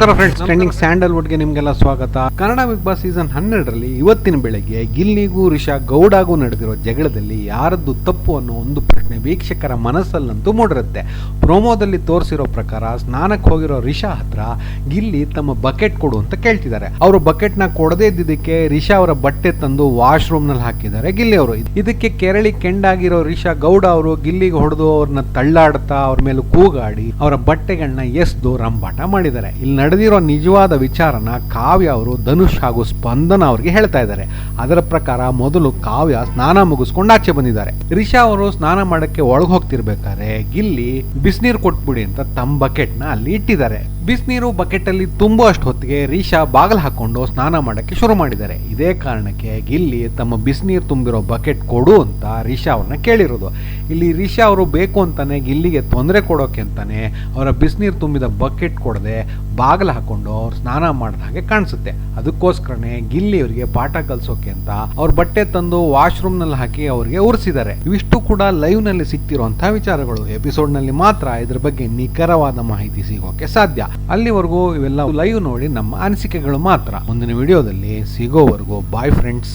ನಮಸ್ಕಾರ friends trending ಸ್ಯಾಂಡಲ್ವುಡ್ಗೆ ನಿಮಗೆಲ್ಲ ಸ್ವಾಗತ. ಕನ್ನಡ ಬಿಗ್ ಬಾಸ್ ಸೀಸನ್ ಹನ್ನೆರಡರಲ್ಲಿ ಇವತ್ತಿನ ಬೆಳಗ್ಗೆ ಗಿಲ್ಲಿಗೂ ರಿಷಾ ಗೌಡಾಗೂ ನಡೆದಿರೋ ಜಗಳದಲ್ಲಿ ಯಾರದ್ದು ತಪ್ಪು ಅನ್ನೋ ಒಂದು ಪ್ರಶ್ನೆ ವೀಕ್ಷಕರ ಮನಸ್ಸಲ್ಲಂತೂ ಮೂಡಿರುತ್ತೆ. ಪ್ರೋಮೋದಲ್ಲಿ ತೋರಿಸಿರೋ ಪ್ರಕಾರ ಸ್ನಾನಕ್ಕೆ ಹೋಗಿರೋ ರಿಷಾ ಹತ್ರ ಗಿಲ್ಲಿ ತಮ್ಮ ಬಕೆಟ್ ಕೊಡು ಅಂತ ಕೇಳ್ತಿದ್ದಾರೆ. ಅವರು ಬಕೆಟ್ನ ಕೊಡದೇ ಇದ್ದಿದ್ದಕ್ಕೆ ರಿಷಾ ಅವರ ಬಟ್ಟೆ ತಂದು ವಾಶ್ರೂಮ್ನಲ್ಲಿ ಹಾಕಿದ್ದಾರೆ ಗಿಲ್ಲಿ ಅವರು. ಇದಕ್ಕೆ ಕೆರಳಿ ಕೆಂಡಾಗಿರೋ ರಿಷಾ ಗೌಡ ಅವರು ಗಿಲ್ಲಿಗೆ ಹೊಡೆದು ಅವ್ರನ್ನ ತಳ್ಳಾಡ್ತಾ ಅವ್ರ ಮೇಲೆ ಕೂಗಾಡಿ ಅವರ ಬಟ್ಟೆಗಳನ್ನ ಎಸ್ದು ರಂಬಾಟ ಮಾಡಿದ್ದಾರೆ. ಇಲ್ಲಿ ನಡೆದಿರೋ ನಿಜವಾದ ವಿಚಾರನ ಕಾವ್ಯ ಅವರು, ಧನುಷ್ ಹಾಗೂ ಸ್ಪಂದನ ಅವರಿಗೆ ಹೇಳ್ತಾ ಇದ್ದಾರೆ. ಅದರ ಪ್ರಕಾರ ಮೊದಲು ಕಾವ್ಯ ಸ್ನಾನ ಮುಗಿಸ್ಕೊಂಡು ಆಚೆ ಬಂದಿದ್ದಾರೆ. ರಿಷಾ ಅವರು ಸ್ನಾನ ಮಾಡಕ್ಕೆ ಒಳಗೆ ಹೋಗ್ತಿರ್ಬೇಕಾದ್ರೆ ಗಿಲ್ಲಿ ಬಿಸಿನೀರು ಕೊಟ್ಬಿಡಿ ಅಂತ ತಮ್ಮ ಬಕೆಟ್ನ ಅಲ್ಲಿ ಇಟ್ಟಿದ್ದಾರೆ. ಬಿಸಿನೀರು ಬಕೆಟ್ ಅಲ್ಲಿ ಅಷ್ಟು ಹೊತ್ತಿಗೆ ರಿಷಾ ಬಾಗಲ್ ಹಾಕೊಂಡು ಸ್ನಾನ ಮಾಡಕ್ಕೆ ಶುರು ಮಾಡಿದ್ದಾರೆ. ಇದೇ ಕಾರಣಕ್ಕೆ ಗಿಲ್ಲಿ ತಮ್ಮ ಬಿಸಿನೀರು ತುಂಬಿರೋ ಬಕೆಟ್ ಕೊಡು ಅಂತ ರಿಷಾ ಅವ್ರನ್ನ ಕೇಳಿರೋದು. ಇಲ್ಲಿ ರಿಷಾ ಅವರು ಬೇಕು ಅಂತಾನೆ ಗಿಲ್ಲಿಗೆ ತೊಂದರೆ ಕೊಡೋಕೆ ಅಂತಾನೆ ಅವರ ಬಿಸಿನೀರು ತುಂಬಿದ ಬಕೆಟ್ ಕೊಡದೆ ಬಾಗಿಲು ಹಾಕೊಂಡು ಅವ್ರು ಸ್ನಾನ ಮಾಡಿದ ಹಾಗೆ ಕಾಣಿಸುತ್ತೆ. ಅದಕ್ಕೋಸ್ಕರನೇ ಗಿಲ್ಲಿ ಅವರಿಗೆ ಪಾಠ ಕಲಿಸೋಕೆ ಅಂತ ಅವ್ರ ಬಟ್ಟೆ ತಂದು ವಾಶ್ರೂಮ್ನಲ್ಲಿ ಹಾಕಿ ಅವರಿಗೆ ಉರಿಸಿದ್ದಾರೆ. ಇವಿಷ್ಟು ಕೂಡ ಲೈವ್ನಲ್ಲಿ ಸಿಗ್ತಿರುವಂತಹ ವಿಚಾರಗಳು. ಎಪಿಸೋಡ್ನಲ್ಲಿ ಮಾತ್ರ ಇದ್ರ ಬಗ್ಗೆ ನಿಖರವಾದ ಮಾಹಿತಿ ಸಿಗೋಕೆ ಸಾಧ್ಯ. ಅಲ್ಲಿವರೆಗೂ ಇವೆಲ್ಲ ಲೈವ್ ನೋಡಿ ನಮ್ಮ ಅನಿಸಿಕೆಗಳು ಮಾತ್ರ. ಮುಂದಿನ ವಿಡಿಯೋದಲ್ಲಿ ಸಿಗೋವರೆಗೂ ಬಾಯ್ ಫ್ರೆಂಡ್ಸ್